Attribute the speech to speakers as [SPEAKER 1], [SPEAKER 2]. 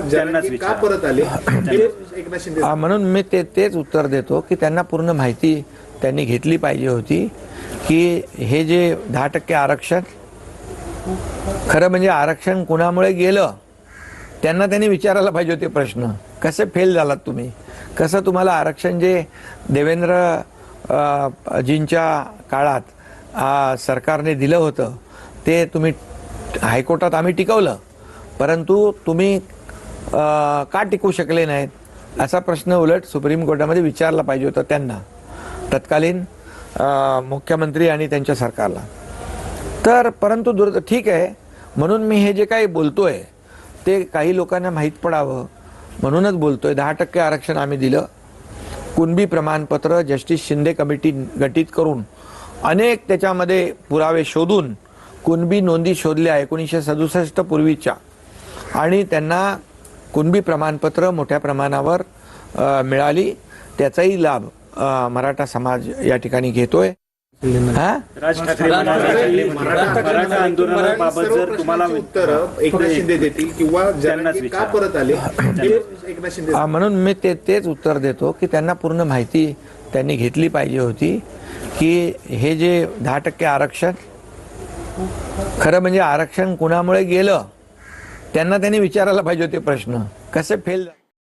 [SPEAKER 1] त्यांनाच
[SPEAKER 2] का
[SPEAKER 1] विचारा.
[SPEAKER 2] परत आले एकनाथ शिंदे
[SPEAKER 3] म्हणून मी ते तेच उत्तर देतो की त्यांना पूर्ण माहिती त्यांनी घेतली पाहिजे होती की हे जे दहा टक्के आरक्षण खरं म्हणजे आरक्षण कुणामुळे गेलं त्यांना त्यांनी विचारायला पाहिजे होते प्रश्न. कसे फेल झालात तुम्ही? कसं तुम्हाला आरक्षण जे देवेंद्र जींच्या काळात सरकारने दिलं होतं ते तुम्ही हायकोर्टात आम्ही टिकवलं. परंतु तुम्ही का टिकू शकले नाहीत? असा प्रश्न उलट सुप्रीम कोर्टामध्ये विचारला पाहिजे होता त्यांना. तत्कालीन मुख्यमंत्री आणि त्यांच्या सरकारला. तर परंतु दुर् ठीक आहे. म्हणून मी हे जे काही बोलतोय ते काही लोकांना माहीत पडावं. म्हणूनच बोलतोय. दहा टक्के आरक्षण आम्ही दिलं. कुणबी प्रमाणपत्र जस्टिस शिंदे कमिटी गठीत करून अनेक त्याच्यामध्ये पुरावे शोधून कुणबी नोंदी शोधल्या एकोणीसशे सदुसष्ट पूर्वीच्या. आणि त्यांना कुणबी प्रमाणपत्र मोठ्या प्रमाणावर मिळाली. त्याचाही लाभ मराठा समाज या ठिकाणी घेतोय.
[SPEAKER 1] राज ठाकरे म्हणाले, मराठा आंदोलनाबाबत
[SPEAKER 2] सर्व
[SPEAKER 1] जर तुम्हाला
[SPEAKER 2] प्रश्नांची उत्तर एकनाथ शिंदे देतील किंवा जरांगे का
[SPEAKER 1] विचारा.
[SPEAKER 2] परत आले एकनाथ शिंदे
[SPEAKER 3] म्हणून मी ते तेच उत्तर देतो की त्यांना पूर्ण माहिती त्यांनी घेतली पाहिजे होती की हे जे दहा टक्के आरक्षण खरं म्हणजे आरक्षण कुणामुळे गेलं? त्यांना त्यांनी विचारायला पाहिजे होते प्रश्न. कसे फेल